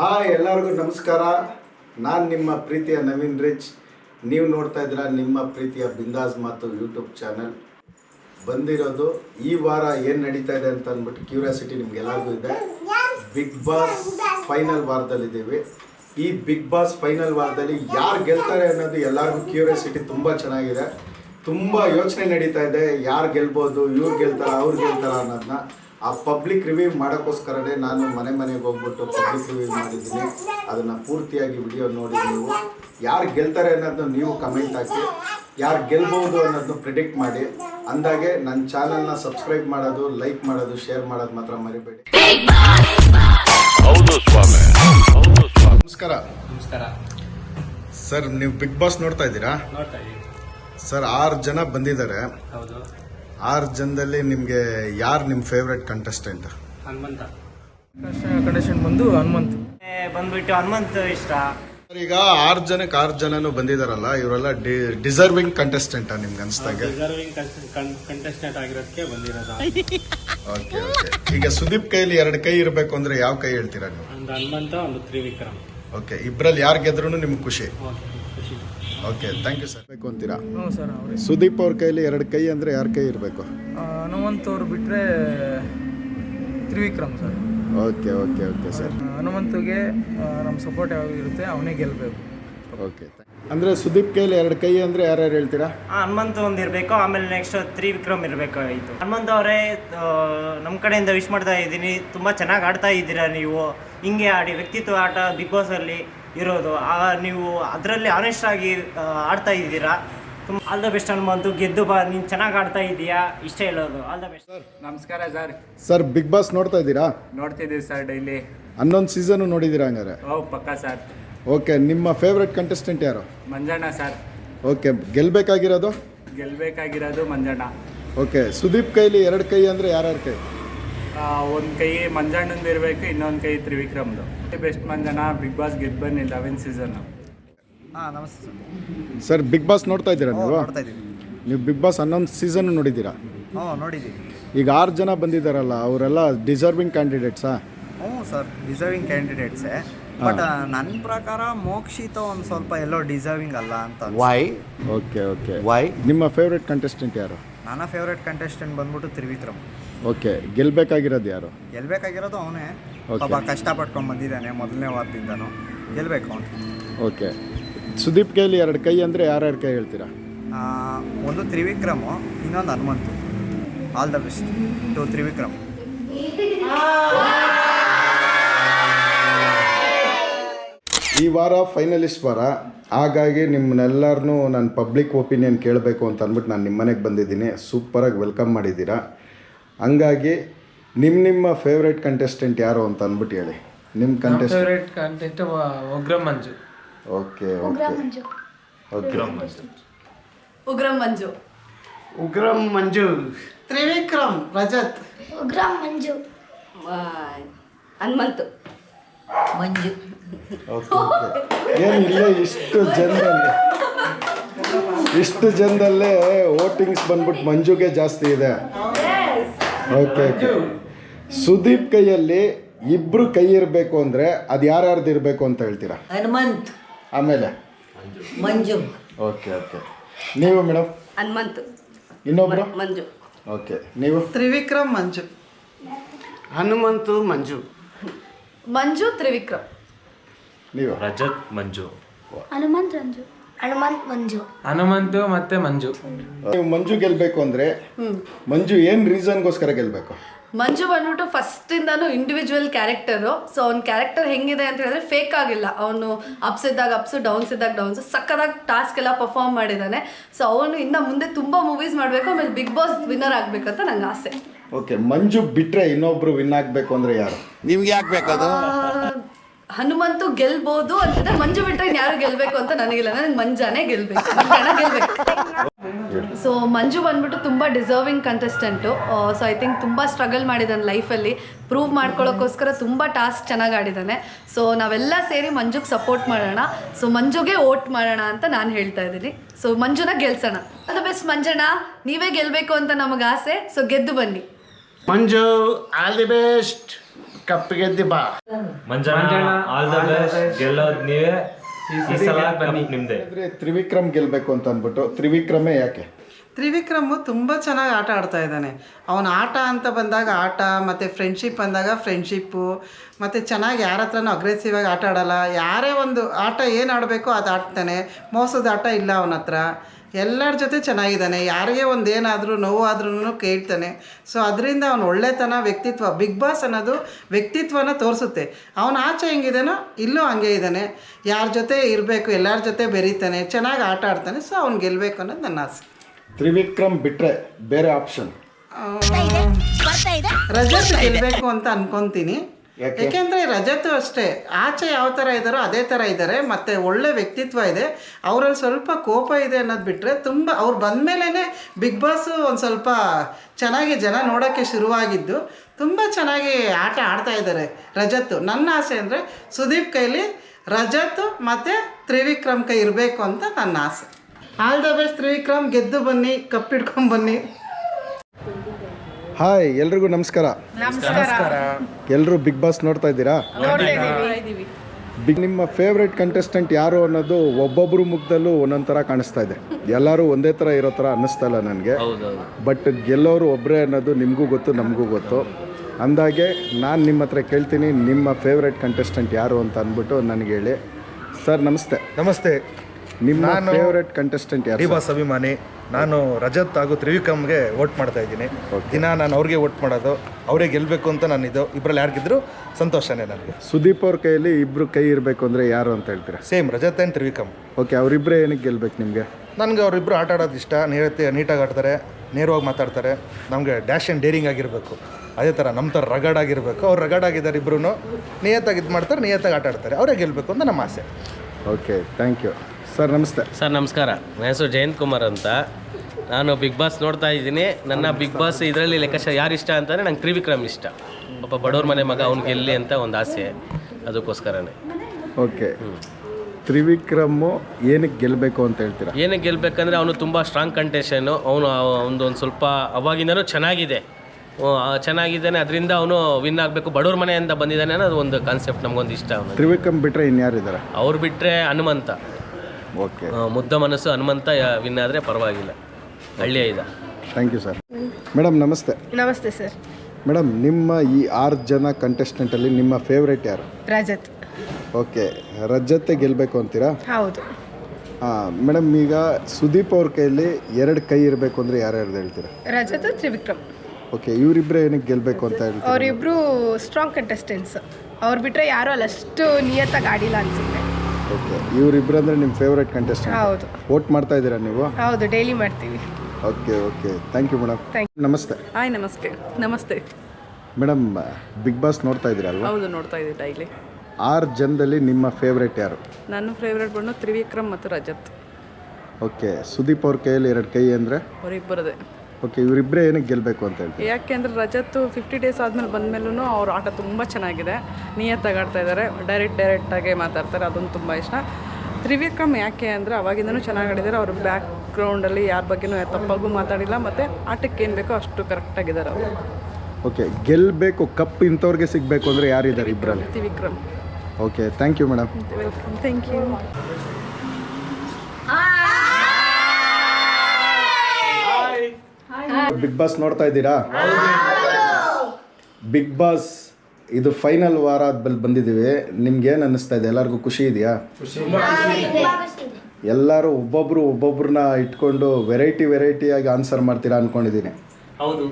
Hi, ಎಲ್ಲರಿಗೂ ನಮಸ್ಕಾರ. ನಾನು ನಿಮ್ಮ ಪ್ರೀತಿಯ ನವೀನ್ ರಿಚ್. ನೀವು ನೋಡ್ತಾ ಇದ್ದೀರಾ ನಿಮ್ಮ ಪ್ರೀತಿಯ ಬಿಂದಾಸ್ ಮಾತು ಯೂಟ್ಯೂಬ್ ಚಾನಲ್. ಬಂದಿರೋದು, ಈ ವಾರ ಏನು ನಡೀತಾ ಇದೆ ಅಂತ ಅಂದ್ಬಿಟ್ಟು ಕ್ಯೂರಿಯಾಸಿಟಿ ನಿಮ್ಗೆಲ್ಲರಿಗೂ ಇದೆ. ಬಿಗ್ ಬಾಸ್ ಫೈನಲ್ ವಾರದಲ್ಲಿದ್ದೀವಿ. ಈ ಬಿಗ್ ಬಾಸ್ ಫೈನಲ್ ವಾರದಲ್ಲಿ ಯಾರು ಗೆಲ್ತಾರೆ ಅನ್ನೋದು ಎಲ್ಲರಿಗೂ ಕ್ಯೂರಿಯಾಸಿಟಿ ತುಂಬ ಚೆನ್ನಾಗಿದೆ. ತುಂಬ ಯೋಚನೆ ನಡೀತಾ ಇದೆ, ಯಾರು ಗೆಲ್ಬೋದು, ಇವ್ರು ಗೆಲ್ತಾರ, ಅವ್ರು ಗೆಲ್ತಾರ ಅನ್ನೋದನ್ನ ಆ ಪಬ್ಲಿಕ್ ರಿವ್ಯೂ ಮಾಡೋಕ್ಕೋಸ್ಕರನೇ ನಾನು ಮನೆ ಮನೆಗೆ ಹೋಗ್ಬಿಟ್ಟು ಪಬ್ಲಿಕ್ ರಿವ್ಯೂ ಮಾಡಿದ್ದೀನಿ. ಅದನ್ನು ಪೂರ್ತಿಯಾಗಿ ವಿಡಿಯೋ ನೋಡಿ ನೀವು. ಯಾರು ಗೆಲ್ತಾರೆ ಅನ್ನೋದನ್ನ ನೀವು ಕಮೆಂಟ್ ಹಾಕಿ. ಯಾರು ಗೆಲ್ಬೋದು ಅನ್ನೋದನ್ನ ಪ್ರಿಡಿಕ್ಟ್ ಮಾಡಿ. ಅಂದಾಗೆ ನನ್ನ ಚಾನಲ್ನ ಸಬ್ಸ್ಕ್ರೈಬ್ ಮಾಡೋದು ಲೈಕ್ ಮಾಡೋದು ಶೇರ್ ಮಾಡೋದು ಮಾತ್ರ ಮರಿಬೇಡಿ. ಹೌದು ಸ್ವಾಮಿ. ಹೌದು ಸ್ವಾಮಿ. ನಮಸ್ಕಾರ. ನಮಸ್ಕಾರ. ಸರ್ ನೀವು ಬಿಗ್ ಬಾಸ್ ನೋಡ್ತಾ ಇದ್ದೀರಾ? ನೋಡ್ತಾ ಇದ್ದೀವಿ. ಸರ್ ಆರು ಜನ ಬಂದಿದ್ದಾರೆ. ಹೌದು. ಆರು ಜನದಲ್ಲಿ ನಿಮಗೆ ಯಾರು ನಿಮ್ಮ ಫೇವ್ರೆಟ್ ಕಂಟೆಸ್ಟೆಂಟ್ ಹನುಮಂತ. ಕಂಡೀಷನ್ ಬಂದು ಹನುಮಂತ್. ಬಂದ್ಬಿಟ್ಟು ಹನುಮಂತ ಇಷ್ಟ. ಈಗ ಆರು ಜನಕ್ಕೆ ಆರು ಜನನು ಬಂದಿದಾರಲ್ಲ ಇವರೆಲ್ಲ ಡಿಸರ್ವಿಂಗ್ ಕಂಟೆಸ್ಟೆಂಟ್ ನಿಮ್ಗೆ ಅನ್ಸ್ದಂಗೆ ರಿಸರ್ವಿಂಗ್ ಕಂಟೆಸ್ಟೆಂಟ್ ಆಗಿರೋದಕ್ಕೆ ಬಂದಿರೋದು. Okay okay. ಈಗ ಸುದೀಪ್ ಕೈಲಿ ಎರಡು ಕೈ ಇರಬೇಕು ಅಂದ್ರೆ ಯಾವ ಕೈ ಹೇಳ್ತೀರಾ ನೀವು? ಒಂದು ಹನುಮಂತ ಒಂದು ತ್ರಿವಿಕ್ರಮ್. ಓಕೆ ಇಬ್ರಲ್ಲಿ ಯಾರು ಗೆದ್ರು ನಿಮ್ಗೆ ಖುಷಿ? ಓಕೆ. ಖುಷಿ ಓಕೆ ಥ್ಯಾಂಕ್ ಯು ಸರ್ ಬೇಕು ಅಂತೀರಾ? ಹ್ಞೂ ಸರ್ ಅವ್ರೆ. ಸುದೀಪ್ ಅವ್ರ ಕೈಲಿ ಎರಡು ಕೈ ಅಂದ್ರೆ ಯಾರ ಕೈ ಇರಬೇಕು? ಹನುಮಂತ್ ಅವ್ರು ಬಿಟ್ಟರೆ Trivikram sir okay okay okay sir ಹನುಮಂತಗೆ ನಮ್ಮ ಸಪೋರ್ಟ್ ಯಾವಾಗ ಇರುತ್ತೆ ಅವನೇ ಗೆಲ್ಲಬೇಕು ಓಕೆ ಅಂದ್ರೆ ಸುದೀಪ್ ಕೈಲಿ ಎರಡು ಕೈ ಅಂದ್ರೆ ಯಾರ್ಯಾರು ಹೇಳ್ತೀರಾ? ಹನುಮಂತ ಒಂದು ಇರಬೇಕು ಆಮೇಲೆ ನೆಕ್ಸ್ಟ್ ತ್ರಿವಿಕ್ರಮ್ ಇರಬೇಕಾಯ್ತು ಹನುಮಂತ ಅವರೇ ನಮ್ಮ ಕಡೆಯಿಂದ ವಿಶ್ ಮಾಡ್ತಾ ಇದ್ದೀನಿ. ತುಂಬ ಚೆನ್ನಾಗಿ ಆಡ್ತಾ ಇದ್ದೀರಾ ನೀವು. ಹಿಂಗೆ ಆಡಿ ವ್ಯಕ್ತಿತ್ವ ಆಟ ಬಿಗ್ ಬಾಸಲ್ಲಿ ಇರೋದು. ಆ ನೀವು ಅದರಲ್ಲಿ ಆನೆಸ್ಟ್ ಆಗಿ ಆಡ್ತಾ ಇದ್ದೀರಾ? ತುಂಬ ಆಲ್ ದ ಬೆಸ್ಟ್ ಹನುಮಂತು ಗೆದ್ದು ಬಾ ನೀನು ಚೆನ್ನಾಗಿ ಆಡ್ತಾ ಇದೀಯಾ ಇಷ್ಟೇ ಹೇಳೋದು. ಆಲ್ ದ ಬೆಸ್ಟ್ ಸರ್ ನಮಸ್ಕಾರ ಸರ್. ಸರ್ ಬಿಗ್ ಬಾಸ್ ನೋಡ್ತಾ ಇದ್ದೀರಾ? ನೋಡ್ತಿದ್ದೀವಿ ಸರ್ ಡೈಲಿ. ಹನ್ನೊಂದು ಸೀಸನ್ ನೋಡಿದ್ದೀರಾ ಹಂಗಾರೆ? ಓ ಪಕ್ಕ ಸರ್. ಓಕೆ ನಿಮ್ಮ ಫೇವ್ರೆಟ್ ಕಂಟೆಸ್ಟೆಂಟ್ ಯಾರು? ಮಂಜಣ್ಣ ಸರ್. ಓಕೆ ಗೆಲ್ಬೇಕಾಗಿರೋದು? ಗೆಲ್ಬೇಕಾಗಿರೋದು ಮಂಜಣ್ಣ. ಓಕೆ ಸುದೀಪ್ ಕೈಲಿ ಎರಡು ಕೈ ಅಂದರೆ ಯಾರ್ಯಾರ ಕೈ? ಒಂದು ಕೈ ಮಂಜಣ್ಣಂದು ಇರಬೇಕು ಇನ್ನೊಂದು ಕೈ ತ್ರಿವಿಕ್ರಮ್ದು. ಬೆಸ್ಟ್ ಮಂಜನ ಬಿಗ್ ಬಾಸ್ ಗೆದ್ದು ಬನ್ನಿ ಲೆವೆನ್ ಸೀಸನ್ ಹಾಂ ನಮಸ್ತೆ ಸರ್. ಬಿಗ್ ಬಾಸ್ ನೋಡ್ತಾ ಇದ್ದೀರಾ ನೀವು? ನೋಡ್ತಾ ಇದ್ದೀವಿ. ನೀವು ಬಿಗ್ ಬಾಸ್ ಹನ್ನೊಂದು ಸೀಸನ್ ನೋಡಿದ್ದೀರಾ? ಹ್ಞೂ ನೋಡಿದ್ದೀವಿ. ಈಗ ಆರು ಜನ ಬಂದಿದ್ದಾರಲ್ಲ ಅವರೆಲ್ಲ ಡಿಸರ್ವಿಂಗ್ ಕ್ಯಾಂಡಿಡೇಟ್ಸಾ ಹ್ಞೂ ಸರ್ ಡಿಸರ್ವಿಂಗ್ ಕ್ಯಾಂಡಿಡೇಟ್ಸೇ ಬಟ್ ನನ್ನ ಪ್ರಕಾರ ಮೋಕ್ಷಿತ ಒಂದು ಸ್ವಲ್ಪ ಎಲ್ಲೋ ಡಿಸರ್ವಿಂಗ್ ಅಲ್ಲ ಅಂತ ಅನ್ಸುತ್ತೆ. Why? ಓಕೆ ಓಕೆ ವೈ ನಿಮ್ಮ ಫೇವ್ರೆಟ್ ಕಂಟೆಸ್ಟೆಂಟ್ ಯಾರು? ನನ್ನ ಫೇವ್ರೆಟ್ ಕಂಟೆಸ್ಟೆಂಟ್ ಬಂದ್ಬಿಟ್ಟು ತ್ರಿವಿಕ್ರಮ್. ಓಕೆ ಗೆಲ್ಬೇಕಾಗಿರೋದು ಯಾರು? ಗೆಲ್ಬೇಕಾಗಿರೋದು ಅವನೇ. Okay. ಪಾಪ ಕಷ್ಟಪಟ್ಕೊಂಡು ಬಂದಿದ್ದಾನೆ ಮೊದಲನೇ ವಾರದಿಂದನೂ. ಗೆಲ್ಬೇಕು ಅವನು. ಓಕೆ. ಸುದೀಪ್ ಕೈಲಿ ಎರಡು ಕೈ ಅಂದರೆ ಯಾರ್ಯಾರ ಕೈ ಹೇಳ್ತೀರಾ? ಒಂದು ತ್ರಿವಿಕ್ರಮು ಇನ್ನೊಂದು Hanumanthu. All the best to Trivikram. ಈ ವಾರ ಫೈನಲಿಸ್ಟ್ ವಾರ. ಹಾಗಾಗಿ ನಿಮ್ಮನ್ನೆಲ್ಲರನ್ನೂ ನಾನು ಪಬ್ಲಿಕ್ ಒಪಿನಿಯನ್ ಕೇಳಬೇಕು ಅಂತ ಅಂದ್ಬಿಟ್ಟು ನಾನು ನಿಮ್ಮ ಮನೆಗೆ ಬಂದಿದ್ದೀನಿ. ಸೂಪರಾಗಿ ವೆಲ್ಕಮ್ ಮಾಡಿದ್ದೀರಾ. ಹಂಗಾಗಿ ನಿಮ್ಮ ನಿಮ್ಮ ಫೇವ್ರೆಟ್ ಕಂಟೆಸ್ಟೆಂಟ್ ಯಾರು ಅಂತ ಅಂದ್ಬಿಟ್ಟು ಹೇಳಿ. ನಿಮ್ಮ contest favourite contestant Ugra Manju. Okay okay. Okay. Ugram Manju. Ugram Manju. Trivikram Rajath. Ugram Manju. Hanumanthu. Manju. Okay okay. ಏನು ಇಲ್ಲೇ ಇಷ್ಟು ಜನದಲ್ಲಿ ಇಷ್ಟು ಜನದಲ್ಲೇ ವೋಟಿಂಗ್ಸ್ ಬಂದ್ಬಿಟ್ಟು ಮಂಜುಗೆ ಜಾಸ್ತಿ ಇದೆ. ಓಕೆ ಓಕೆ ಸುದೀಪ್ ಕೈಯಲ್ಲಿ ಇಬ್ರು ಕೈ ಇರಬೇಕು ಅಂದ್ರೆ ಅದು ಯಾರ್ಯಾರ್ದು ಇರಬೇಕು ಅಂತ ಹೇಳ್ತೀರಾ? ಹನುಮಂತ್. ಆಮೇಲೆ? ಮಂಜು. ಓಕೆ ಓಕೆ ನೀವು ಮೇಡಮ್ ಹನುಮಂತ್. ಇನ್ನೊಬ್ರು? ಮಂಜು. ಓಕೆ ನೀವು? ತ್ರಿವಿಕ್ರಮ್ ಮಂಜು. ಹನುಮಂತ್ ಮಂಜು. ಮಂಜು ತ್ರಿವಿಕ್ರಮ್. ನೀವು? ರಜತ್ ಮಂಜು. ಹನುಮಂತ್ ಮಂಜು. ಹನುಮಂತು ಮತ್ತೆ ಮಂಜು. ನೀವು ಮಂಜು ಗೆಲ್ಬೇಕು ಅಂದ್ರೆ ಮಂಜು ಏನು ರೀಸನ್ಗೋಸ್ಕರ ಗೆಲ್ಬೇಕು? ಮಂಜು ಬಂದ್ಬಿಟ್ಟು ಫಸ್ಟಿಂದನೂ ಇಂಡಿವಿಜುವಲ್ ಕ್ಯಾರೆಕ್ಟರು ಸೊ ಅವ್ನ ಕ್ಯಾರೆಕ್ಟರ್ ಹೆಂಗಿದೆ ಅಂತ ಹೇಳಿದ್ರೆ ಫೇಕ್ ಆಗಿಲ್ಲ. ಅವನು ಅಪ್ಸ್ ಇದ್ದಾಗ ಅಪ್ಸು ಡೌನ್ಸ್ ಇದ್ದಾಗ ಡೌನ್ಸ್ ಸಕ್ಕದಾಗಿ ಟಾಸ್ಕ್ ಎಲ್ಲ ಪರ್ಫಾರ್ಮ್ ಮಾಡಿದ್ದಾನೆ ಸೊ ಅವನು ಇನ್ನ ಮುಂದೆ ತುಂಬ ಮೂವೀಸ್ ಮಾಡಬೇಕು ಆಮೇಲೆ ಬಿಗ್ ಬಾಸ್ ವಿನ್ನರ್ ಆಗಬೇಕಂತ ನಂಗೆ ಆಸೆ. ಓಕೆ ಮಂಜು ಬಿಟ್ರೆ ಇನ್ನೊಬ್ರು ವಿನ್ ಆಗಬೇಕು ಅಂದ್ರೆ ಯಾರು? ನಿಮ್ಗೆ ಯಾಕೆ ಬೇಕದು ಹನುಮಂತು ಗೆಲ್ಬಹುದು ಅಂತಂದ್ರೆ ಮಂಜು ಬಿಟ್ರೆ ಯಾರು ಗೆಲ್ಬೇಕು ಅಂತ ನನಗಿಲ್ಲ. ನನಗೆ ಮಂಜಾನೇ ಗೆಲ್ಬೇಕು. ಗೆಲ್ಬೇಕು. ಸೊ ಮಂಜು ಬಂದ್ಬಿಟ್ಟು ತುಂಬ deserving contestant so I think ತುಂಬ ಸ್ಟ್ರಗಲ್ ಮಾಡಿದ್ದಾನೆ ಲೈಫಲ್ಲಿ ಪ್ರೂವ್ ಮಾಡ್ಕೊಳ್ಳೋಕ್ಕೋಸ್ಕರ ತುಂಬ ಟಾಸ್ಕ್ ಚೆನ್ನಾಗಿ ಆಡಿದ್ದಾನೆ ಸೊ ನಾವೆಲ್ಲ ಸೇರಿ ಮಂಜುಗೆ ಸಪೋರ್ಟ್ ಮಾಡೋಣ. ಸೊ ಮಂಜುಗೆ ಓಟ್ ಮಾಡೋಣ ಅಂತ ನಾನು ಹೇಳ್ತಾ ಇದ್ದೀನಿ. ಸೊ ಮಂಜುನ ಗೆಲ್ಸೋಣ. ಅದು ಬೆಸ್ಟ್ ಮಂಜಣ್ಣ. ನೀವೇ ಗೆಲ್ಬೇಕು ಅಂತ ನಮಗೆ ಆಸೆ. ಸೊ ಗೆದ್ದು ಬನ್ನಿ. Manju all the best. Cup ಗೆದ್ದಿ ಬಾ. ಮಂಜಣ್ಣ ಆಲ್ ದ ಬೆಸ್ಟ್ ಗೆಲ್ಲೋದ್ ನೀವೇ. ಈ ಸಲ ಕಪ್ ನಿಮ್ದೆ. ಅಂದ್ರೆ ತ್ರಿವಿಕ್ರಮ್ ಗೆಲ್ಬೇಕು ಅಂತ ಅಂದ್ಬಿಟ್ಟು ತ್ರಿವಿಕ್ರಮೇ ಯಾಕೆ? ತ್ರಿವಿಕ್ರಮ್ ತುಂಬ ಚೆನ್ನಾಗಿ ಆಟ ಆಡ್ತಾ ಇದ್ದಾನೆ. ಅವನ ಆಟ ಅಂತ ಬಂದಾಗ ಆಟ ಮತ್ತು ಫ್ರೆಂಡ್ಶಿಪ್ ಬಂದಾಗ ಫ್ರೆಂಡ್ಶಿಪ್ಪು ಮತ್ತು ಚೆನ್ನಾಗಿ ಯಾರ ಹತ್ರನೂ ಅಗ್ರೆಸಿವ್ ಆಗಿ ಆಟ ಆಡಲ್ಲ. ಯಾರೇ ಒಂದು ಆಟ ಏನು ಆಡಬೇಕೋ ಅದು ಆಡ್ತಾನೆ. ಮೋಸದ ಆಟ ಇಲ್ಲ ಅವನ ಹತ್ರ. ಎಲ್ಲರ ಜೊತೆ ಚೆನ್ನಾಗಿದ್ದಾನೆ ಯಾರಿಗೆ ಒಂದು ಏನಾದರೂ ನೋವು ಆದ್ರೂ ಕೇಳ್ತಾನೆ. ಸೊ ಅದರಿಂದ ಅವನು ಒಳ್ಳೆತನ ವ್ಯಕ್ತಿತ್ವ ಬಿಗ್ ಬಾಸ್ ಅನ್ನೋದು ವ್ಯಕ್ತಿತ್ವನ ತೋರಿಸುತ್ತೆ. ಅವನ ಆಚೆ ಹೆಂಗಿದಾನೋ ಇಲ್ಲೂ ಹಂಗೆ ಇದ್ದಾನೆ ಯಾರ ಜೊತೆ ಇರಬೇಕು ಎಲ್ಲರ ಜೊತೆ ಬೆರೀತಾನೆ ಚೆನ್ನಾಗಿ ಆಟ ಆಡ್ತಾನೆ ಸೊ ಅವ್ನು ಗೆಲ್ಲಬೇಕು ಅನ್ನೋದು ನನ್ನ ಆಸೆ. ತ್ರಿವಿಕ್ರಮ್ ಬಿಟ್ಟರೆ ಬೇರೆ ಆಪ್ಷನ್ ರಜತ್ ಗೆಲ್ಲಬೇಕು ಅಂತ ಅನ್ಕೊಂತೀನಿ? ಯಾಕೆಂದ್ರೆ ರಜತ್ ಅಷ್ಟೇ. ಆಚೆ ಯಾವ ಥರ ಇದ್ದಾರೋ ಅದೇ ಥರ ಇದ್ದಾರೆ ಮತ್ತೆ ಒಳ್ಳೆ ವ್ಯಕ್ತಿತ್ವ ಇದೆ. ಅವರಲ್ಲಿ ಸ್ವಲ್ಪ ಕೋಪ ಇದೆ ಅನ್ನೋದು ಬಿಟ್ಟರೆ ತುಂಬ ಅವ್ರು ಬಂದಮೇಲೆ ಬಿಗ್ ಬಾಸು ಒಂದು ಸ್ವಲ್ಪ ಚೆನ್ನಾಗಿ ಜನ ನೋಡೋಕ್ಕೆ ಶುರುವಾಗಿದ್ದು ತುಂಬ ಚೆನ್ನಾಗಿ ಆಟ ಆಡ್ತಾ ಇದ್ದಾರೆ ರಜತ್ ನನ್ನ ಆಸೆ ಅಂದರೆ ಸುದೀಪ್ ಕೈಲಿ ರಜತ್ ಮತ್ತು ತ್ರಿವಿಕ್ರಮ್ ಕೈ ಇರಬೇಕು ಅಂತ ನನ್ನ ಆಸೆ. ಆಲ್ ದ ಬೆಸ್ಟ್ ತ್ರಿವಿಕ್ರಮ್, ಗೆದ್ದು ಬನ್ನಿ ಕಪ್ಪಿಡ್ಕೊಂಡು ಬನ್ನಿ. ಹಾಯ್ ಎಲ್ರಿಗೂ ನಮಸ್ಕಾರ. ಎಲ್ಲರೂ ಬಿಗ್ ಬಾಸ್ ನೋಡ್ತಾ ಇದ್ದೀರಾ? ಬಿಗ್ ನಿಮ್ಮ ಫೇವ್ರೆಟ್ ಕಂಟೆಸ್ಟೆಂಟ್ ಯಾರು ಅನ್ನೋದು ಒಬ್ಬೊಬ್ಬರು ಮುಖದಲ್ಲೂ ಒಂದೊಂದು ಥರ ಕಾಣಿಸ್ತಾ ಇದೆ. ಎಲ್ಲರೂ ಒಂದೇ ಥರ ಇರೋ ಥರ ಅನ್ನಿಸ್ತಾ ಇಲ್ಲ ನನಗೆ. ಬಟ್ ಗೆಲ್ಲೋರು ಒಬ್ಬರೇ ಅನ್ನೋದು ನಿಮಗೂ ಗೊತ್ತು ನಮಗೂ ಗೊತ್ತು. ಅಂದಾಗೆ ನಾನು ನಿಮ್ಮ ಹತ್ರ ಕೇಳ್ತೀನಿ ನಿಮ್ಮ ಫೇವ್ರೆಟ್ ಕಂಟೆಸ್ಟೆಂಟ್ ಯಾರು ಅಂತ ಅಂದ್ಬಿಟ್ಟು ನನಗೆ ಹೇಳಿ. ಸರ್ ನಮಸ್ತೆ. ನಮಸ್ತೆ. ನಿಮ್ಮ ನಾನು ಫೇವ್ರೆಟ್ ಕಂಟೆಸ್ಟೆಂಟ್ ಯಾರು ಅಭಿಮಾನಿ ನಾನು ರಜತ್ ಹಾಗೂ ತ್ರಿವಿಕ್ರಮ್ಗೆ ವೋಟ್ ಮಾಡ್ತಾ ಇದ್ದೀನಿ. ದಿನ ನಾನು ಅವ್ರಿಗೆ ವೋಟ್ ಮಾಡೋದು ಅವರೇ ಗೆಲ್ಲಬೇಕು ಅಂತ ನಾನು ಇದು ಇಬ್ಬರಲ್ಲಿ ಯಾರು ಗೆದ್ರು ಸಂತೋಷನೇ ನನಗೆ. ಸುದೀಪ್ ಅವ್ರ ಕೈಯಲ್ಲಿ ಇಬ್ಬರು ಕೈ ಇರಬೇಕು ಅಂದರೆ ಯಾರು ಅಂತ ಹೇಳ್ತೀರಾ? Same Rajath and Trivikram. Okay ಅವರಿಬ್ಬರೇ ಏನಕ್ಕೆ ಗೆಲ್ಬೇಕು ನಿಮಗೆ? ನನಗೆ ಅವರಿಬ್ಬರು ಆಟ ಆಡೋದು ಇಷ್ಟ ನೀರತ್ತೆ ನೀಟಾಗಿ ಆಡ್ತಾರೆ ನೇರವಾಗಿ ಮಾತಾಡ್ತಾರೆ. ನಮಗೆ ಡ್ಯಾಶ್ ಆ್ಯಂಡ್ ಡೇರಿಂಗ್ ಆಗಿರಬೇಕು. ಅದೇ ಥರ ನಮ್ಮ ಥರ ರಗಡ್ ಆಗಿರಬೇಕು ಅವ್ರು ರಗಡ್ ಆಗಿದ್ದಾರೆ ಇಬ್ಬರು ನಿಯತ್ತಾಗಿ ಇದು ಮಾಡ್ತಾರೆ ನಿಯತ್ತಾಗಿ ಆಟ ಆಡ್ತಾರೆ. ಅವರೇ ಗೆಲ್ಲಬೇಕು ಅಂತ ನಮ್ಮ ಆಸೆ. ಓಕೆ ಥ್ಯಾಂಕ್ ಯು ಸರ್ ನಮಸ್ತೆ. ಸರ್ ನಮಸ್ಕಾರ. ನನ್ನ ಹೆಸರು ಜಯಂತ್ ಕುಮಾರ್ ಅಂತ. ನಾನು ಬಿಗ್ ಬಾಸ್ ನೋಡ್ತಾ ಇದ್ದೀನಿ. ನನ್ನ ಬಿಗ್ ಬಾಸ್ ಇದರಲ್ಲಿ ಲೆಕ್ಕಾಚಾರ ಯಾರು ಇಷ್ಟ ಅಂತಂದರೆ ನಂಗೆ ತ್ರಿವಿಕ್ರಮ್ ಇಷ್ಟ. ಪಾಪ ಬಡವ್ರ ಮನೆ ಮಗ ಅವ್ನು ಗೆಲ್ಲಿ ಅಂತ ಒಂದು ಆಸೆ. ಅದಕ್ಕೋಸ್ಕರನೇ. ಓಕೆ. ತ್ರಿವಿಕ್ರಮು ಏನಕ್ಕೆ ಗೆಲ್ಲಬೇಕು ಅಂತ ಹೇಳ್ತೀರಾ? ಏನಕ್ಕೆ ಗೆಲ್ಲಬೇಕಂದ್ರೆ ಅವನು ತುಂಬ ಸ್ಟ್ರಾಂಗ್ ಕಂಟೆಷನು ಅವನು ಒಂದು ಒಂದು ಸ್ವಲ್ಪ ಅವಾಗಿಂದನೂ ಚೆನ್ನಾಗಿದೆ. ಆ, ಚೆನ್ನಾಗಿದ್ದಾನೆ. ಅದರಿಂದ ಅವನು ವಿನ್ ಆಗಬೇಕು. ಬಡವ್ರ ಮನೆಯಿಂದ ಬಂದಿದ್ದಾನೆ ಅನ್ನೋದು ಒಂದು ಕಾನ್ಸೆಪ್ಟ್ ನಮಗೊಂದು ಇಷ್ಟ ಅವನು ತ್ರಿವಿಕ್ರಮ್ ಬಿಟ್ಟರೆ ಇನ್ಯಾರಿದ್ದಾರೆ? ಅವ್ರು ಬಿಟ್ಟರೆ ಹನುಮಂತ. ಓಕೆ. ಆ, ಮುದ್ದ ಮನಸ್ಸು ಹನುಮಂತ ವಿನ್ ಆದರೆ ಪರವಾಗಿಲ್ಲ. ಹಳ್ಳಿಯ ಇದ. ಥ್ಯಾಂಕ್ ಯು ಸರ್ ಮೇಡಮ್ ನಮಸ್ತೆ. ನಮಸ್ತೆ ಸರ್ ಮೇಡಮ್ ನಿಮ್ಮ ಈ ಆರು ಜನ ಕಂಟೆಸ್ಟೆಂಟಲ್ಲಿ ನಿಮ್ಮ ಫೇವ್ರೇಟ್ ಯಾರು? ರಜತ್. ಓಕೆ. ರಜತ್ತೆ ಗೆಲ್ಲಬೇಕು ಅಂತೀರಾ? ಹೌದು. ಹಾಂ ಮೇಡಮ್ ಈಗ ಸುದೀಪ್ ಅವ್ರ ಕೈಯಲ್ಲಿ ಎರಡು ಕೈ ಇರಬೇಕು ಅಂದರೆ ಯಾರ್ಯಾರ್ದು ಹೇಳ್ತೀರಾ? ರಜತ್ ತ್ರಿವಿಕ್ರಮ್? ಓಕೆ ಇವರಿಬ್ಬರೇ ಏನಕ್ಕೆ ಗೆಲ್ಲಬೇಕು ಅಂತ ಹೇಳ್ತೀರಾ ಅವರಿಬ್ಬರು ಸ್ಟ್ರಾಂಗ್ ಕಂಟೆಸ್ಟೆಂಟ್ಸ್ ಅವ್ರು ಬಿಟ್ರೆ ಯಾರು ಅಲ್ಲಷ್ಟು ನಿಯತ್ತಾಗಿ ಆಡಿಲ್ಲ ಅನ್ಸುತ್ತೆ. ಓಕೆ ಇವರಿಬ್ಬರು ಅಂದರೆ ನಿಮ್ಮ ಫೇವ್ರೇಟ್ ಕಂಟೆಸ್ಟೆಂಟ್ ಹೌದು. ವೋಟ್ ಮಾಡ್ತಾ ಇದ್ದೀರಾ ನೀವು? ಹೌದು ಡೈಲಿ ಮಾಡ್ತೀವಿ. Okay okay thank you madam you ನಮಸ್ತೆ. ಹಾಯ್ ನಮಸ್ತೆ. ನಮಸ್ತೆ. ಮೇಡಮ್ ಬಿಗ್ ಬಾಸ್ ನೋಡ್ತಾ ಇದ್ದೀರಲ್ವಾ ಹೌದು ನೋಡ್ತಾ ಇದ್ದೀವಿ ಡೈಲಿ ಆರು ಜನದಲ್ಲಿ ನಿಮ್ಮ ಫೇವ್ರೇಟ್ ಯಾರು? ನನ್ನ ಫೇವ್ರೆಟ್ ಬಣ್ಣ ತ್ರಿವಿಕ್ರಮ್ ಮತ್ತು ರಜತ್. ಓಕೆ ಸುದೀಪ್ ಅವ್ರ ಕೈಯಲ್ಲಿ ಎರಡು ಕೈ ಅಂದರೆ? ಅವರಿಬ್ಬರದೇ ಓಕೆ ಇವರಿಬ್ಬರೇ ಏನಕ್ಕೆ ಗೆಲ್ಲಬೇಕು ಅಂತ ಹೇಳ್ತೀವಿ ಯಾಕೆಂದ್ರೆ ರಜತ್ ಫಿಫ್ಟಿ ಡೇಸ್ ಆದಮೇಲೆ ಬಂದಮೇಲೂ ಅವ್ರ ಆಟ ತುಂಬ ಚೆನ್ನಾಗಿದೆ. ನಿಯತ್ತಾಗಿ ಆಡ್ತಾ ಇದ್ದಾರೆ ಡೈರೆಕ್ಟ್ ಡೈರೆಕ್ಟಾಗಿ ಮಾತಾಡ್ತಾರೆ. ಅದೊಂದು ತುಂಬ ಇಷ್ಟ. ತ್ರಿವಿಕ್ರಮ್ ಯಾಕೆ ಅಂದರೆ ಅವಾಗಿಂದನೂ ಚೆನ್ನಾಗಿ ಆಡಿದ್ದಾರೆ ಅವ್ರ ಬ್ಯಾಕ್ ಗ್ರೌಂಡಲ್ಲಿ ಯಾರ ಬಗ್ಗೆನೂ ತಪ್ಪಾಗೂ ಮಾತಾಡಿಲ್ಲ. ಮತ್ತು ಆಟಕ್ಕೆ ಏನು ಬೇಕೋ ಅಷ್ಟು ಕರೆಕ್ಟಾಗಿದ್ದಾರೆ ಅವರು. ಓಕೆ ಗೆಲ್ಲಬೇಕು ಕಪ್ ಇಂಥವ್ರಿಗೆ ಸಿಗಬೇಕು ಅಂದರೆ ಯಾರಿದ್ದಾರೆ ಇಬ್ಬರಲ್ಲಿ Trivikram. Okay thank you madam welcome thank you big boss ನೋಡ್ತಾ ಇದ್ದೀರಾ? ಬಿಗ್ ಬಾಸ್ ಇದು ಫೈನಲ್ ವಾರ ಆದ್ಮೇಲೆ ಬಂದಿದ್ದೀವಿ. ನಿಮ್ಗೆ ಏನು ಅನ್ನಿಸ್ತಾ ಇದೆ? ಎಲ್ಲರಿಗೂ ಖುಷಿ ಇದೆಯಾ? ಎಲ್ಲರೂ ಒಬ್ಬೊಬ್ರು ಒಬ್ಬೊಬ್ರನ್ನ ಇಟ್ಕೊಂಡು ವೆರೈಟಿ ವೆರೈಟಿಯಾಗಿ ಆನ್ಸರ್ ಮಾಡ್ತೀರಾ ಅನ್ಕೊಂಡಿದ್ದೀನಿ. ಹೌದು.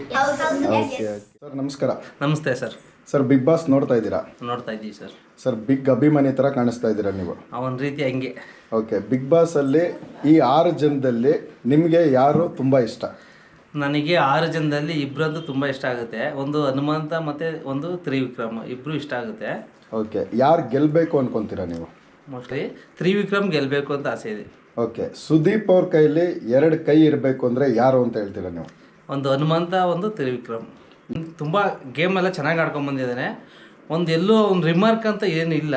ಓಕೆ ಸರ್ ನಮಸ್ಕಾರ. ನಮಸ್ತೆ ಸರ್. ಸರ್ ಬಿಗ್ ಬಾಸ್ ನೋಡ್ತಾ ಇದ್ದೀರಾ? ನೋಡ್ತಾ ಇದ್ದೀವಿ ಸರ್. ಸರ್ ಬಿಗ್ ಅಭಿಮಾನಿ ಥರ ಕಾಣಿಸ್ತಾ ಇದ್ದೀರಾ ನೀವು? ಅವನ ರೀತಿ ಹಂಗೆ. ಓಕೆ ಬಿಗ್ ಬಾಸ್ ಅಲ್ಲಿ ಈ ಆರು ಜನದಲ್ಲಿ ನಿಮಗೆ ಯಾರು ತುಂಬ ಇಷ್ಟ? ನನಗೆ ಆರು ಜನದಲ್ಲಿ ಇಬ್ಬರಂತೂ ತುಂಬ ಇಷ್ಟ ಆಗುತ್ತೆ. ಒಂದು ಹನುಮಂತ ಮತ್ತು ಒಂದು ತ್ರಿವಿಕ್ರಮ್ ಇಬ್ಬರು ಇಷ್ಟ ಆಗುತ್ತೆ. ಓಕೆ ಯಾರು ಗೆಲ್ಲಬೇಕು ಅನ್ಕೊಂತೀರಾ ನೀವು? ಮೋಸ್ಟ್ಲಿ ತ್ರಿವಿಕ್ರಮ್ ಗೆಲ್ಲಬೇಕು ಅಂತ ಆಸೆ ಇದೆ. ಓಕೆ ಸುದೀಪ್ ಅವ್ರ ಕೈಲಿ ಎರಡು ಕೈ ಇರಬೇಕು ಅಂದರೆ ಯಾರು ಅಂತ ಹೇಳ್ತೀರಾ ನೀವು? ಒಂದು ಹನುಮಂತ ಒಂದು ತ್ರಿವಿಕ್ರಮ್. ತುಂಬ ಗೇಮ್ ಎಲ್ಲ ಚೆನ್ನಾಗಿ ಆಡ್ಕೊಂಡು ಬಂದಿದ್ದಾನೆ. ಒಂದು ಎಲ್ಲೂ ಒಂದು ರಿಮಾರ್ಕ್ ಅಂತ ಏನಿಲ್ಲ.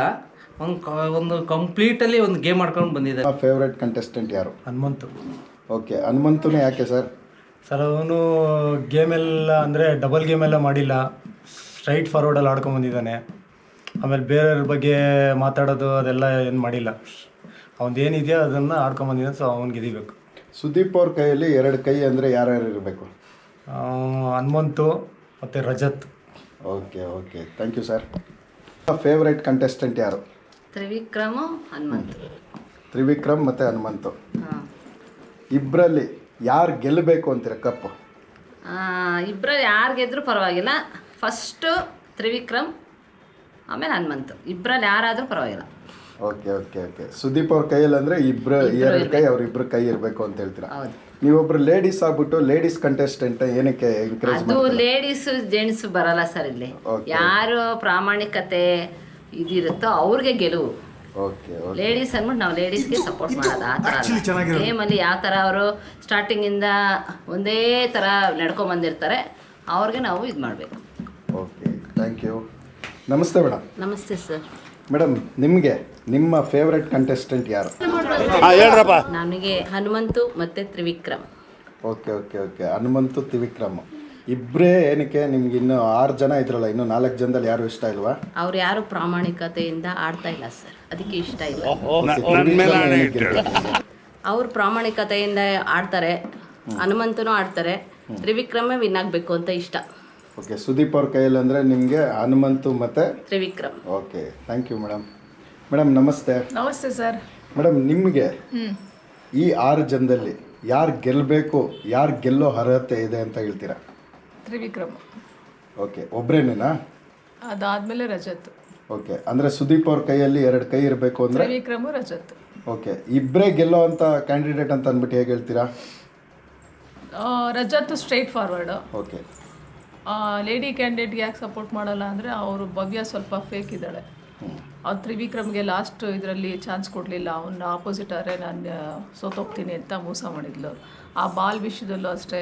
ಒಂದು ಒಂದು ಕಂಪ್ಲೀಟಲ್ಲಿ ಒಂದು ಗೇಮ್ ಆಡ್ಕೊಂಡು ಬಂದಿದ್ದಾನೆ. ಫೇವ್ರೆಟ್ ಕಂಟೆಸ್ಟೆಂಟ್ ಯಾರು? ಹನುಮಂತು. ಓಕೆ ಹನುಮಂತನೇ ಯಾಕೆ ಸರ್? ಸರ್ ಅವನು ಗೇಮೆಲ್ಲ ಅಂದರೆ ಡಬಲ್ ಗೇಮೆಲ್ಲ ಮಾಡಿಲ್ಲ. ಸ್ಟ್ರೈಟ್ ಫಾರ್ವರ್ಡಲ್ಲಿ ಆಡ್ಕೊಂಬಂದಿದ್ದಾನೆ ಆಮೇಲೆ ಬೇರೆಯವ್ರ ಬಗ್ಗೆ ಮಾತಾಡೋದು ಅದೆಲ್ಲ ಏನು ಮಾಡಿಲ್ಲ. ಅವ್ನು ಏನಿದೆಯೋ ಅದನ್ನು ಆಡ್ಕೊಂಬಂದಿದ್ದಾನೆ ಸೊ ಅವ್ನಿಗೆ ಗೆದಿಬೇಕು ಸುದೀಪ್ ಅವ್ರ ಕೈಯಲ್ಲಿ ಎರಡು ಕೈ ಅಂದರೆ ಯಾರ್ಯಾರು ಇರಬೇಕು? ಹನುಮಂತು ಮತ್ತು Rajath. Okay okay. Thank you sir favourite contestant ಯಾರು? ತ್ರಿವಿಕ್ರಮ ಹನುಮಂತ್. ತ್ರಿವಿಕ್ರಮ್ ಮತ್ತು ಹನುಮಂತು. ಇಬ್ಬರಲ್ಲಿ ಯಾರು ಗೆಲ್ಲಬೇಕು ಅಂತೀರ ಕಪ್ಪು ಇಬ್ಬರಲ್ಲಿ ಯಾರು ಗೆದ್ದರೂ ಪರವಾಗಿಲ್ಲ. ಫಸ್ಟು ತ್ರಿವಿಕ್ರಮ್ ಆಮೇಲೆ ಹನುಮಂತ್. ಇಬ್ಬರಲ್ಲಿ ಯಾರಾದರೂ ಪರವಾಗಿಲ್ಲ. ಓಕೆ ಓಕೆ ಓಕೆ ಸುದೀಪ್ ಅವ್ರ ಕೈಯಲ್ಲಿ ಅಂದರೆ ಇಬ್ಬರು ಎರಡು ಕೈ ಅವ್ರಿಬ್ರು ಕೈ ಇರಬೇಕು ಅಂತ ಹೇಳ್ತೀರಾ? ಹೌದು. ನೀವೊಬ್ರು ಲೇಡೀಸ್ ಆಗ್ಬಿಟ್ಟು ಲೇಡೀಸ್ ಕಂಟೆಸ್ಟೆಂಟ್ ಏನಕ್ಕೆ ಎಂಕರೇಜ್ ಅದು ಲೇಡೀಸ್ ಜೆಂಟ್ಸ್ ಬರಲ್ಲ ಸರ್ ಇಲ್ಲಿ. ಯಾರು ಪ್ರಾಮಾಣಿಕತೆ ಇದಿರುತ್ತೋ ಅವ್ರಿಗೆ ಗೆಲುವು. ಲೇಡೀಸ್ ಅಂದ್ಬಿಟ್ಟು ನಾವು ಲೇಡೀಸ್ಗೆ ಸಪೋರ್ಟ್ ಮಾಡೋದು ಆ ಥರ ಗೇಮಲ್ಲಿ ಯಾವ ಥರ ಅವರು ಸ್ಟಾರ್ಟಿಂಗಿಂದ ಒಂದೇ ಥರ ನಡ್ಕೊಂಬಂದಿರ್ತಾರೆ ಅವ್ರಿಗೆ ನಾವು ಇದು ಮಾಡಬೇಕು. ಓಕೆ ಥ್ಯಾಂಕ್ ಯು ನಮಸ್ತೆ ಮೇಡಮ್ ನಮಸ್ತೆ ಸರ್ ಮೇಡಮ್ ನಿಮಗೆ ನಿಮ್ಮ ಫೇವ್ರೆಟ್ ಕಂಟೆಸ್ಟೆಂಟ್ ಯಾರು? ನನಗೆ ಹನುಮಂತು ಮತ್ತು Trivikram. Okay okay okay Hanumanthu Trivikram. ಇಬ್ಬರೇ ಏನಕ್ಕೆ ನಿಮ್ಗೆ ಇನ್ನು ಆರು ಜನ ಇದ್ರಲ್ಲ ಇನ್ನು ನಾಲ್ಕು ಜನದಲ್ಲಿ ಯಾರು ಇಷ್ಟ ಇಲ್ವಾ? ಅವ್ರು ಯಾರು ಪ್ರಾಮಾಣಿಕತೆಯಿಂದ ಆಡ್ತಾ ಇಲ್ಲ ಸರ್. ಅದಕ್ಕೆ ಇಷ್ಟ ಇಲ್ಲ. ಅವ್ರು ಪ್ರಾಮಾಣಿಕತೆಯಿಂದ ಆಡ್ತಾರೆ ಹನುಮಂತನು ಆಡ್ತಾರೆ ತ್ರಿವಿಕ್ರಮೇ ವಿನ್ ಆಗಬೇಕು ಅಂತ ಇಷ್ಟ. ಓಕೆ ಸುದೀಪ್ ಅವ್ರ ಕೈಯಲ್ಲಿ ಅಂದರೆ ನಿಮಗೆ ಹನುಮಂತು ಮತ್ತು Trivikram. Okay thank you madam madam ನಮಸ್ತೆ. ನಮಸ್ತೆ ಸರ್. ಮೇಡಮ್ ನಿಮಗೆ ಈ ಆರು ಜನದಲ್ಲಿ ಯಾರು ಗೆಲ್ಲಬೇಕು ಯಾರು ಗೆಲ್ಲೋ ಅರ್ಹತೆ ಇದೆ ಅಂತ ಹೇಳ್ತೀರಾ? ತ್ರಿವಿಕ್ರಮ್. ಓಕೆ ಒಬ್ರೇನೇನಾ? ಅದಾದ್ಮೇಲೆ ರಜತ್. ಓಕೆ ಅಂದ್ರೆ ಸುದೀಪ್ ಅವ್ರ ಕೈಯಲ್ಲಿ ಎರಡು ಕೈ ಇರಬೇಕು ಅಂದ್ರೆ? ತ್ರಿವಿಕ್ರಮ್ ರಜತ್. ಓಕೆ ಇಬ್ಬರೇ ಗೆಲ್ಲೋ ಅಂತ ಕ್ಯಾಂಡಿಡೇಟ್ ಅಂತ ಅಂದ್ಬಿಟ್ಟು ಹೇಗೆ ಹೇಳ್ತೀರಾ? Rajath straightforward okay. ಲೇಡಿ ಕ್ಯಾಂಡಿಡೇಟ್ಗೆ ಯಾಕೆ ಸಪೋರ್ಟ್ ಮಾಡಲ್ಲ ಅಂದರೆ ಅವರು ಭವ್ಯ ಸ್ವಲ್ಪ ಫೇಕ್ ಇದ್ದಾಳೆ. ಅವ್ರು ತ್ರಿವಿಕ್ರಮ್ಗೆ ಲಾಸ್ಟ್ ಇದರಲ್ಲಿ ಚಾನ್ಸ್ ಕೊಡಲಿಲ್ಲ. ಅವನ್ನ ಆಪೋಸಿಟ್ ಆದರೆ ನಾನು ಸೋತೋಗ್ತೀನಿ ಅಂತ ಮೋಸ ಮಾಡಿದ್ಲು. ಆ ಬಾಲ್ ವಿಷಯದಲ್ಲೂ ಅಷ್ಟೇ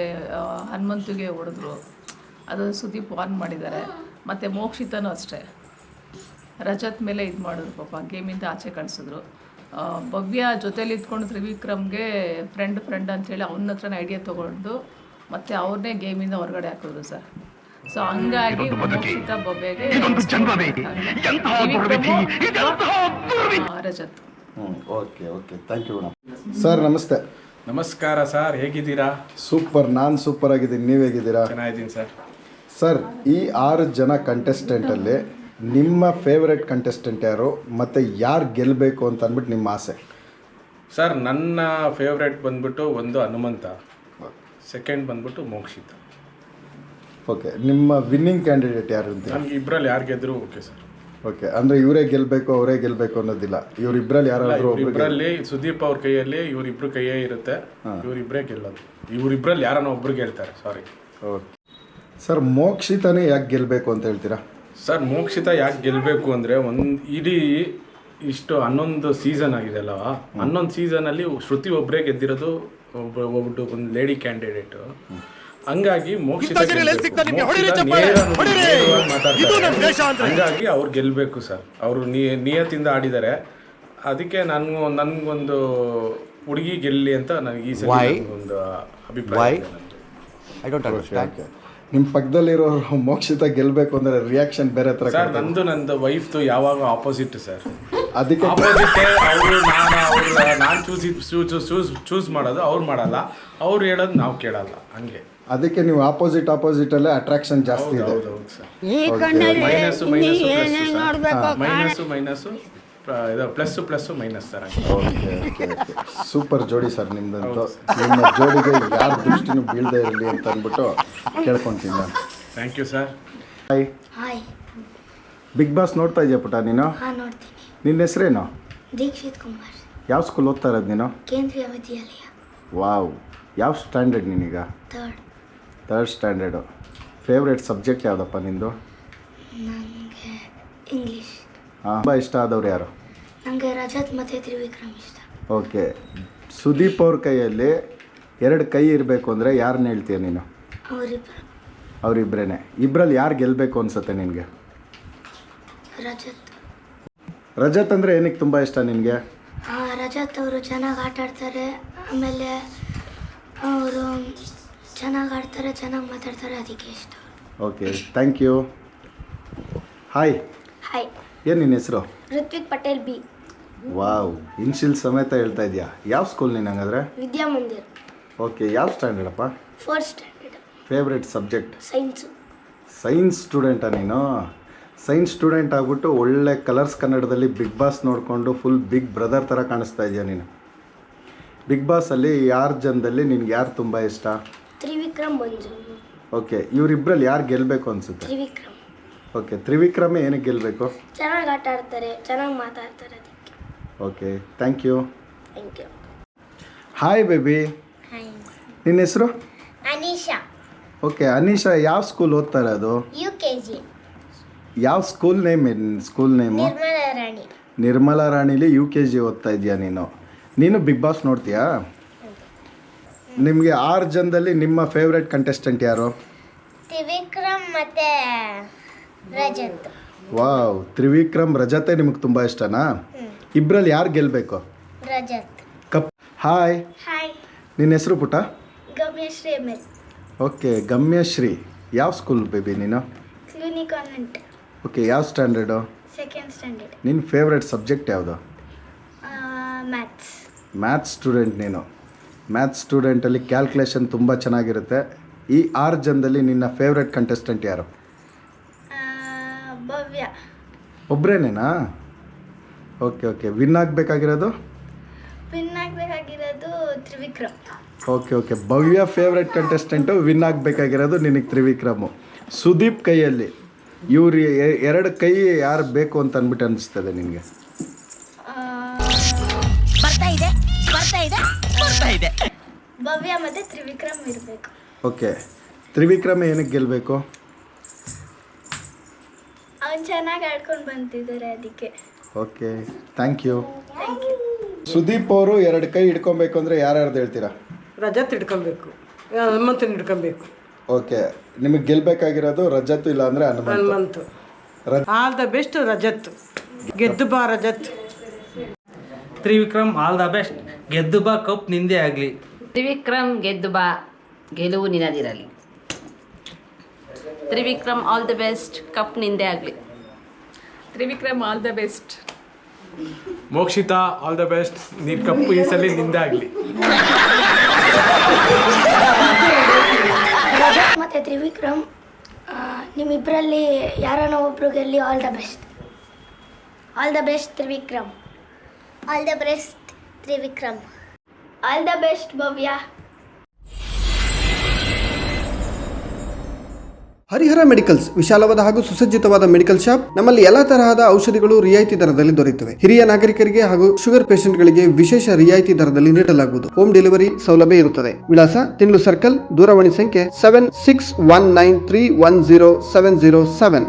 ಹನುಮಂತಿಗೆ ಹೊಡೆದ್ರು. ಅದು ಸುದೀಪ್ ವಾನ್ ಮಾಡಿದ್ದಾರೆ. ಮತ್ತು ಮೋಕ್ಷಿತನೂ ಅಷ್ಟೇ. ರಜತ್ ಮೇಲೆ ಇದು ಮಾಡಿದ್ರು ಪಾಪ ಗೇಮಿಂದ ಆಚೆ ಕಳಿಸಿದ್ರು. ಭವ್ಯ ಜೊತೇಲಿ ಇದ್ಕೊಂಡು ತ್ರಿವಿಕ್ರಮ್ಗೆ ಫ್ರೆಂಡ್ ಫ್ರೆಂಡ್ ಅಂತೇಳಿ ಅವನ ಹತ್ರನೇ ಐಡಿಯಾ ತೊಗೊಂಡು ಮತ್ತು ಅವ್ರನ್ನೇ ಗೇಮಿಂದ ಹೊರಗಡೆ ಹಾಕಿದ್ರು ಸರ್ ಸೊ ಹಂಗಾಗಿ ಮೋಕ್ಷಿತ ರಜತ್. ಹ್ಞೂ okay okay. Thank you madam sir ನಮಸ್ತೆ. ನಮಸ್ಕಾರ ಸರ್ ಹೇಗಿದ್ದೀರಾ? ಸೂಪರ್ ನಾನು ಸೂಪರ್ ಆಗಿದ್ದೀನಿ. ನೀವು ಹೇಗಿದ್ದೀರಾ? ಚೆನ್ನಾಗಿದ್ದೀನಿ ಸರ್ ಸರ್ ಈ ಆರು ಜನ ಕಂಟೆಸ್ಟೆಂಟಲ್ಲಿ ನಿಮ್ಮ ಫೇವ್ರೆಟ್ ಕಂಟೆಸ್ಟೆಂಟ್ ಯಾರು? ಮತ್ತು ಯಾರು ಗೆಲ್ಲಬೇಕು ಅಂತ ಅಂದ್ಬಿಟ್ಟು ನಿಮ್ಮ ಆಸೆ? ಸರ್ ನನ್ನ ಫೇವ್ರೇಟ್ ಬಂದ್ಬಿಟ್ಟು ಒಂದು ಹನುಮಂತ. ಸೆಕೆಂಡ್ ಬಂದ್ಬಿಟ್ಟು ಮೋಕ್ಷಿತ. ಓಕೆ ನಿಮ್ಮ ವಿನ್ನಿಂಗ್ ಕ್ಯಾಂಡಿಡೇಟ್ ಯಾರು ಅಂತ ನಮ್ಗೆ ಇಬ್ಬರಲ್ಲಿ ಯಾರು ಗೆದ್ರು ಓಕೆ ಸರ್ ಓಕೆ ಅಂದರೆ ಇವರೇ ಗೆಲ್ಲಬೇಕು ಅವರೇ ಗೆಲ್ಲಬೇಕು ಅನ್ನೋದಿಲ್ಲ. ಇವರಿಬ್ಬರಲ್ಲಿ ಯಾರಾದರೂ ಒಬ್ರು ಇವರಿಬ್ಬರಲ್ಲಿ ಸುದೀಪ್ ಅವ್ರ ಕೈಯಲ್ಲಿ ಇವರಿಬ್ರು ಕೈಯೇ ಇರುತ್ತೆ. ಇವರಿಬ್ಬರೇ ಗೆಲ್ಲೋದು. ಇವರಿಬ್ಬರಲ್ಲಿ ಯಾರನ್ನ ಒಬ್ರು ಗೆಲ್ತಾರೆ ಸಾರಿ ಓಕೆ ಸರ್ ಮೋಕ್ಷಿತನೇ ಯಾಕೆ ಗೆಲ್ಲಬೇಕು ಅಂತ ಹೇಳ್ತೀರಾ? ಸರ್ ಮೋಕ್ಷಿತ ಯಾಕೆ ಗೆಲ್ಲಬೇಕು ಅಂದರೆ ಒಂದು ಇಡೀ ಇಷ್ಟು ಹನ್ನೊಂದು ಸೀಸನ್ ಆಗಿದೆ ಅಲ್ಲವಾ ಹನ್ನೊಂದು ಸೀಸನಲ್ಲಿ ಶ್ರುತಿ ಒಬ್ಬರೇ ಗೆದ್ದಿರೋದು ಒಬ್ಬ ಒಬ್ಬ ಒಂದು ಲೇಡಿ ಕ್ಯಾಂಡಿಡೇಟು ಹಂಗಾಗಿ ಮೋಕ್ಷಿತ. ಹಂಗಾಗಿ ಅವ್ರು ಗೆಲ್ಲಬೇಕು ಸರ್. ಅವರು ನಿಯತ್ತಿಂದ ಆಡಿದ್ದಾರೆ. ಅದಕ್ಕೆ ನಾನು ನನಗೊಂದು ಹುಡುಗಿ ಗೆಲ್ಲಿ ಅಂತ ನನಗೆ ಈ ಸಲ ಒಂದು ಅಭಿಪ್ರಾಯ ಐ ಡೋಂಟ್ ಓಕೆ ನಿಮ್ಮ ಪಕ್ಕದಲ್ಲಿರೋರು ಮೋಕ್ಷಿತ ಗೆಲ್ಲಬೇಕು ಅಂದರೆ ರಿಯಾಕ್ಷನ್ ಬೇರೆ ಥರ ಸರ್ ನಂದು ನಂದು ವೈಫ್ದು ಯಾವಾಗ ಆಪೋಸಿಟ್ ಸರ್ ಅದಕ್ಕೆ ಆಪೋಸಿಟ್ ಅವರು ನಾನು ಅವರು ನಾನು ಚೂಸ್ ಚೂಸ್ ಚೂಸ್ ಚೂಸ್ ಮಾಡೋದು ಅವ್ರು ಮಾಡಲ್ಲ. ಅವ್ರು ಹೇಳೋದು ನಾವು ಕೇಳಲ್ಲ ಹಂಗೆ. ಅದಕ್ಕೆ ನೀವು ಆಪೋಸಿಟ್ ಆಪೋಸಿಟ್ ಅಲ್ಲೇ ಅಟ್ರಾಕ್ಷನ್ ಜಾಸ್ತಿ ಇದೆ. ಮೈನಸ್ ಹೌದು sir minus minus minus minus ಇದು plus plus minus sir okay super ಜೋಡಿ ಸರ್ ನಿಮ್ದಂತೂ. ನಿಮ್ಮ ಜೋಡಿಗೆ ಯಾರ ದೃಷ್ಟಿನೂ ಬೀಳದೇ ಇರಲಿ ಅಂತ ಅಂದ್ಬಿಟ್ಟು ಕೇಳ್ಕೊತೀನಿ ನಾನು. Thank you sir hi hi big boss ನೋಡ್ತಾ ಇದೆಯಾ ಪುಟ ನೀನು? ಹಾಂ ನೋಡ್ತೀನಿ. ನಿನ್ನ ಹೆಸರೇನು? ದೀಕ್ಷಿತ್ ಕುಮಾರ್. ಯಾವ ಸ್ಕೂಲ್ ಓದ್ತಾ ಇರೋದು ನೀನು? ಕೇಂದ್ರೀಯ ವಿದ್ಯಾಲಯ. ವಾವ್ ಯಾವ standard ನಿನೀಗ? Third third standard favourite subject ಯಾವುದಪ್ಪ ನಿಂದು? ನನಗೆ ಇಂಗ್ಲೀಷ್ ತುಂಬ ಇಷ್ಟ ಆದವ್ರು ಯಾರು? ನನಗೆ ರಜತ್ ಮತ್ತೆ ತ್ರಿವಿಕ್ರಮ್ ಇಷ್ಟ. ಓಕೆ. ಸುದೀಪ್ ಅವ್ರ ಕೈಯಲ್ಲಿ ಎರಡು ಕೈ ಇರಬೇಕು ಅಂದರೆ ಯಾರನ್ನ ಹೇಳ್ತೀಯ ನೀನು? ಅವರಿಬ್ಬರು ಅವರಿಬ್ಬರೇ ಇಬ್ಬರಲ್ಲಿ ಯಾರು ಗೆಲ್ಲಬೇಕು ಅನ್ಸುತ್ತೆ ನಿನಗೆ? ರಜತ್. ರಜತ್ ಅಂದರೆ ಏನಕ್ಕೆ ತುಂಬ ಇಷ್ಟ ನಿನಗೆ? ಆ, ರಜತ್ ಅವರು ಚೆನ್ನಾಗಿ ಆಟ ಆಡ್ತಾರೆ ಆಮೇಲೆ ಅವರು ಚೆನ್ನಾಗಿ ಆಡ್ತಾರೆ ಚೆನ್ನಾಗಿ ಮಾತಾಡ್ತಾರೆ ಅದಕ್ಕೆ ಇಷ್ಟ. Okay thank you hi hi ಏನು ನಿನ್ನ ಹೆಸರು? Ruthvik Patel B. Wow initial ಸಮೇತ ಹೇಳ್ತಾ ಇದೆಯಾ? ಯಾವ ಸ್ಕೂಲ್ ನೀನು ಹಂಗಾದ್ರೆ? ವಿದ್ಯಾಮಂದಿರ್ ಓಕೆ ಯಾವ ಸ್ಟ್ಯಾಂಡರ್ಡಪ್ಪ fourth standard favourite subject science science ಸ್ಟೂಡೆಂಟಾ ನೀನು? ಸೈನ್ಸ್ ಸ್ಟೂಡೆಂಟ್ ಆಗ್ಬಿಟ್ಟು ಒಳ್ಳೆ ಕಲರ್ಸ್ ಕನ್ನಡದಲ್ಲಿ ಬಿಗ್ ಬಾಸ್ ನೋಡಿಕೊಂಡು ಫುಲ್ ಬಿಗ್ ಬ್ರದರ್ ಥರ ಕಾಣಿಸ್ತಾ ಇದೆಯಾ ನೀನು? ಬಿಗ್ ಬಾಸಲ್ಲಿ ಯಾರ ಜನದಲ್ಲಿ ನಿನ್ಗೆ ಯಾರು ತುಂಬ ಇಷ್ಟ? ತ್ರಿವಿಕ್ರಮ್ ಮಂಜು. ಓಕೆ ಇವರಿಬ್ಬರಲ್ಲಿ ಯಾರು ಗೆಲ್ಲಬೇಕು ಅನಿಸುತ್ತೆ? ತ್ರಿವಿಕ್ರಮ್. ಓಕೆ ತ್ರಿವಿಕ್ರಮ್ ಏನಕ್ಕೆ ಗೆಲ್ಲಬೇಕು ಚೆನ್ನಾಗಿ ಆಟ ಆಡ್ತಾರೆ ಚೆನ್ನಾಗಿ ಮಾತಾಡ್ತಾರೆ ಅದಕ್ಕೆ. Okay thank you thank you hi baby hi ನಿನ್ನ ಹೆಸರು? ಅನೀಶಾ. ಓಕೆ ಅನೀಶಾ ಯಾವ ಸ್ಕೂಲ್ ಓದ್ತಾ ಇರೋದು? ಯು ಕೆ ಜಿ ಯಾವ school name school name Nirmala Rani. Nirmala ರಾಣಿಲಿ ಯು ಕೆ ಜಿ ಓದ್ತಾ ಇದೆಯಾ ನೀನು? ನೀನು ಬಿಗ್ ಬಾಸ್ ನೋಡ್ತೀಯಾ? ನಿಮಗೆ ಆರು ಜನದಲ್ಲಿ ನಿಮ್ಮ ಫೇವ್ರೆಟ್ ಕಂಟೆಸ್ಟೆಂಟ್ ಯಾರು? ತ್ರಿವಿಕ್ರಮ್ ಮತ್ತೆ ರಜತ್. ವಾವ್ ತ್ರಿವಿಕ್ರಮ್ ರಜತೆ ನಿಮಗೆ ತುಂಬ ಇಷ್ಟನಾ? ಇಬ್ಬರಲ್ಲಿ ಯಾರು ಗೆಲ್ಲಬೇಕು ರಜತ್. Cup hi. ಹಾಯ್. ನಿನ್ನ ಹೆಸರು ಪುಟ? Gamyashree M okay Gamyashree. ಯಾವ ಸ್ಕೂಲ್ ಬೇಬಿ ನೀನು? ಕಾನ್ವೆಂಟ್ ಓಕೆ ಯಾವ ಸ್ಟ್ಯಾಂಡರ್ಡು ಸೆಕೆಂಡ್ ಸ್ಟ್ಯಾಂಡರ್ಡ್ ನಿನ್ನ ಫೇವ್ರೆಟ್ ಸಬ್ಜೆಕ್ಟ್ ಯಾವುದು? ಮ್ಯಾಥ್ಸ್ ಮ್ಯಾಥ್ಸ್ ಸ್ಟೂಡೆಂಟ್ ನೀನು. ಮ್ಯಾಥ್ಸ್ ಸ್ಟೂಡೆಂಟಲ್ಲಿ ಕ್ಯಾಲ್ಕುಲೇಷನ್ ತುಂಬ ಚೆನ್ನಾಗಿರುತ್ತೆ. ಈ ಆರು ಜನದಲ್ಲಿ ನಿನ್ನ ಫೇವ್ರೆಟ್ ಕಂಟೆಸ್ಟೆಂಟ್ ಯಾರು ಭವ್ಯ ಒಬ್ಬರೇನೇನಾ ಓಕೆ ಓಕೆ. ವಿನ್ ಆಗಬೇಕಾಗಿರೋದು? Win ಆಗಬೇಕಾಗಿರೋದು Trivikram. Okay okay. Bhavya favourite contestant win ಆಗಬೇಕಾಗಿರೋದು ನಿನಗೆ ತ್ರಿವಿಕ್ರಮು. ಸುದೀಪ್ ಕೈಯಲ್ಲಿ. ಇವ್ರು ಎರಡು ಕೈ ಯಾರು ಬೇಕು ಅಂತ ಅಂದ್ಬಿಟ್ಟು ಅನಿಸ್ತದೆ ನಿನಗೆ. ಬರ್ತಾ ಇದೆ ಬರ್ತಾ ಇದೆ. ಬರ್ತಾ ಇದೆ. ಭವ್ಯ ಮತ್ತೆ ತ್ರಿವಿಕ್ರಮ್ ಇರಬೇಕು. ಓಕೆ. ತ್ರಿವಿಕ್ರಮ ಏನಕ್ಕೆ ಗೆಲ್ಲಬೇಕು ಚೆನ್ನಾಗಿ ಆಡ್ಕೊಂಡು ಬಂತಿದ್ದಾರೆ ಅದಕ್ಕೆ. ಓಕೆ ಥ್ಯಾಂಕ್ ಯು ಸುದೀಪ್ ಅವರು ಎರಡು ಕೈ ಹಿಡ್ಕೊಬೇಕು ಅಂದರೆ ಯಾರ್ಯಾರ್ದು ಹೇಳ್ತೀರಾ? ರಜತ್ ಹಿಡ್ಕೊಬೇಕು ಹನುಮಂತನ ಹಿಡ್ಕೊಬೇಕು ಓಕೆ ನಿಮಗೆ ಗೆಲ್ಬೇಕಾಗಿರೋದು ರಜತ್ ಇಲ್ಲ ಅಂದ್ರೆ Hanumantha? Hanumanthu. All the best Rajath. ಗೆದ್ದು ಬಾ Rajath. Trivikram all the best. ಗೆದ್ದು ಬಾ ಕಪ್ ನಿಂದೆ ಆಗಲಿ. ತ್ರಿವಿಕ್ರಮ್ ಗೆದ್ದು ಬಾ. ಗೆಲುವು ನಿನ್ನದಿರಲಿ. Trivikram all the best. Cup ನಿಂದೆ ಆಗಲಿ. Trivikram all the best Mokshitha all the best ನೀನ್ ಕಪ್ಪು ಈ ಸಲ ನಿಂದೆ ಆಗಲಿ. ಮತ್ತೆ ತ್ರಿವಿಕ್ರಮ್ ನಿಮ್ಮಿಬ್ಬರಲ್ಲಿ ಯಾರನ್ನ ಒಬ್ರು ಗೆಲ್ಲಿ all the best all the best Trivikram. All the best Trivikram. All the best Bhavya. Harihara medicals, ವಿಶಾಲವಾದ ಹಾಗೂ ಸುಸಜ್ಜಿತವಾದ ಮೆಡಿಕಲ್ ಶಾಪ್, ನಮ್ಮಲ್ಲಿ ಎಲ್ಲಾ ತರಹದ ಔಷಧಿಗಳು ರಿಯಾಯಿತಿ ದರದಲ್ಲಿ ದೊರೆಯುತ್ತವೆ. ಹಿರಿಯ ನಾಗರಿಕರಿಗೆ ಹಾಗೂ ಶುಗರ್ ಪೇಷಂಟ್ಗಳಿಗೆ ವಿಶೇಷ ರಿಯಾಯಿತಿ ದರದಲ್ಲಿ ನೀಡಲಾಗುವುದು. ಹೋಮ್ ಡೆಲಿವರಿ ಸೌಲಭ್ಯ ಇರುತ್ತದೆ. ವಿಳಾಸ ತಿಂಡ್ಲು ಸರ್ಕಲ್, ದೂರವಾಣಿ ಸಂಖ್ಯೆ seven six one nine three one zero seven zero seven